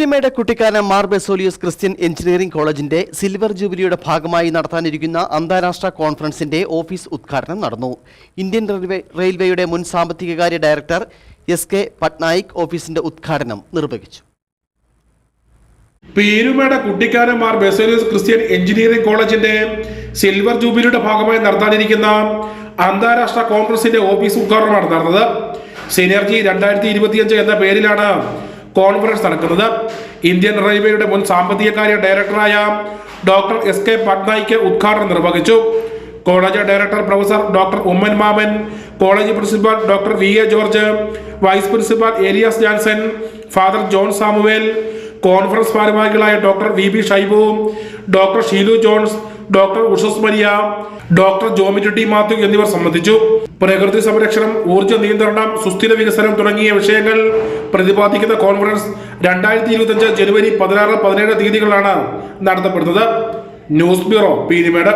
Peermade Kuttikkanam Mar Baselios Christian engineering കോളേജിന്റെ silver ജൂബിലിയുടെ ഭാഗമായി നടത്താനിരിക്കുന്ന അന്താരാഷ്ട്ര കോൺഫറൻസിന്റെ ഓഫീസ് ഉദ്ഘാടനം നടന്നു. ഇന്ത്യൻ റെയിൽവേ റെയിൽവേയുടെ മുൻ സാമ്പത്തികകാര്യ ഡയറക്ടർ എസ് കെ പട്നായിക് ഓഫീസിന്റെ ഉദ്ഘാടനം നിർവഹിച്ചു. പീരുമേട് കുട്ടിക്കാനം മാർ ബെസോലിയസ് ക്രിസ്ത്യൻ എഞ്ചിനീയറിംഗ് കോളേജിന്റെ സിൽവർ ജൂബിലിയുടെ ഭാഗമായി നടത്താനിരിക്കുന്ന അന്താരാഷ്ട്ര കോൺഫറൻസിന്റെ ഓഫീസ് ഉദ്ഘാടനമാണ് നടന്നത്. സിനർജി രണ്ടായിരത്തി ഇരുപത്തിയഞ്ച് എന്ന പേരിലാണ് കോൺഫറൻസ് നടക്കുന്നത്. ഇന്ത്യൻ റെയിൽവേയുടെ മുൻ സാമ്പത്തിക കാര്യ ഡയറക്ടറായ ഡോക്ടർ എസ് കെ പട്നായിക്ക് ഉദ്ഘാടനം നിർവഹിച്ചു. College director professor doctor Oommen Mammen college principal doctor V A George vice principal Elias Janson father John Samuel conference ഭാരവാഹികളായ doctor V B ഷൈബുവും doctor Sheelu Johns doctor Ushas Maria doctor Jomity Mathew എന്നിവർ സംബന്ധിച്ചു. പ്രകൃതി സംരക്ഷണം ഊർജ നിയന്ത്രണം സുസ്ഥിര വികസനം തുടങ്ങിയ വിഷയങ്ങൾ പ്രതിപാദിക്കുന്ന കോൺഫറൻസ് രണ്ടായിരത്തി ഇരുപത്തി ജനുവരി പതിനാറ് പതിനേഴ് തീയതികളിലാണ് നടത്തപ്പെടുന്നത്. News bureau Peermade.